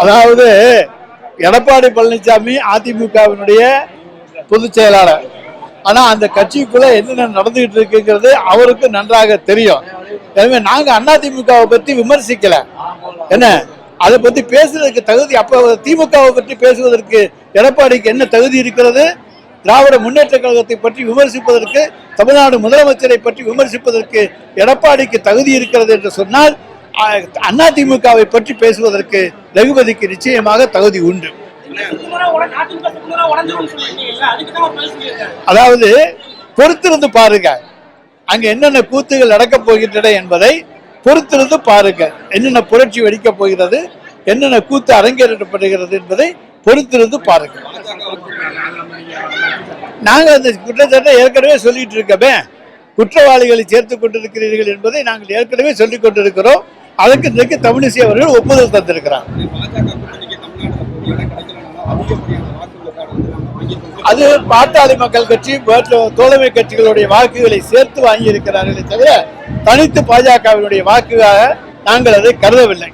அதாவது எடப்பாடி பழனிசாமி அதிமுகவினுடைய பொதுச் செயலாளர். ஆனா அந்த கட்சிக்குள்ள என்னென்ன நடந்துகிட்டு இருக்குங்கிறது அவருக்கு நன்றாக தெரியும். எனவே நாங்க அதிமுகவை பத்தி விமர்சிக்கல. என்ன? அதை பத்தி பேசுறதுக்கு தகுதி அப்ப திமுகவை பற்றி பேசுவதற்கு எடப்பாடிக்கு என்ன தகுதி இருக்கிறது? திராவிட முன்னேற்ற கழகத்தை பற்றி விமர்சிப்பதற்கு தமிழ்நாடு முதலமைச்சரை பற்றி விமர்சிப்பதற்கு எடப்பாடிக்கு தகுதி இருக்கிறது என்று சொன்னால் அதிமுகவை பற்றி பேசுவதற்கு ரகுபதிக்கு நிச்சயமாக தகுதி உண்டு. அதாவது பொறுத்திருந்து பாருங்க. அங்க என்னென்ன கூத்துகள் நடக்கப் போகின்றன என்பதை பொறுத்திருந்து பாருங்க. என்னென்ன புரட்சி வெடிக்கப் போகிறது என்னென்ன கூத்து அரங்கேற்றப்படுகிறது என்பதை பொறுத்திருந்து பாருங்க. நாங்கள் அந்த குற்றச்சாட்டை ஏற்கனவே சொல்லிட்டு இருக்கமே. குற்றவாளிகளை சேர்த்து கொண்டிருக்கிறீர்கள் என்பதை நாங்கள் ஏற்கனவே சொல்லிக் கொண்டிருக்கிறோம். அதற்கு இன்றைக்கு தமிழிசை அவர்கள் ஒப்புதல் தந்திருக்கிறார். அது பாட்டாளி மக்கள் கட்சி மற்றும் தோழமை கட்சிகளுடைய வாக்குகளை சேர்த்து வாங்கி இருக்கிறார்களே தவிர தனித்து பாஜகவினுடைய வாக்குகாக நாங்கள் அதை கருதவில்லை.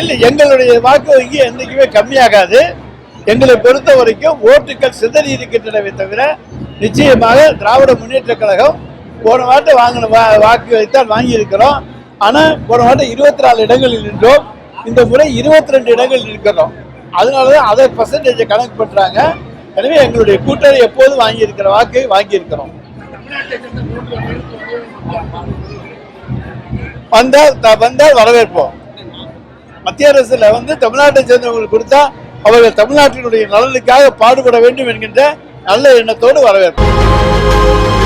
இல்லை எங்களுடைய வாக்கு வங்கி என்றைக்குமே கம்மியாகாது. எங்களை பொறுத்த வரைக்கும் ஓட்டுகள் சிதறி இருக்கின்றனவே தவிர நிச்சயமாக திராவிட முன்னேற்ற கழகம் போன வாட்டை வாங்கின வா வாக்குகளை தான் வாங்கியிருக்கிறோம். ஆனால் போன வாட்டம் இருபத்தி நாலு இடங்களில் நின்றோம். இந்த முறை இருபத்தி ரெண்டு இடங்களில் இருக்கிறோம் அதனால தான் அதை பர்சன்டேஜை கணக்கு பண்ணுறாங்க எனவே எங்களுடைய கூட்டணி எப்போதும் வாங்கியிருக்கிற வாக்கை வாங்கியிருக்கிறோம். வந்தால் வந்தால் வரவேற்போம். மத்திய அரசில் வந்து தமிழ்நாட்டை சேர்ந்தவங்களுக்கு கொடுத்தா அவர்கள் தமிழ்நாட்டினுடைய நலனுக்காக பாடுபட வேண்டும் என்கின்ற நல்ல எண்ணத்தோடு வரவேற்போம்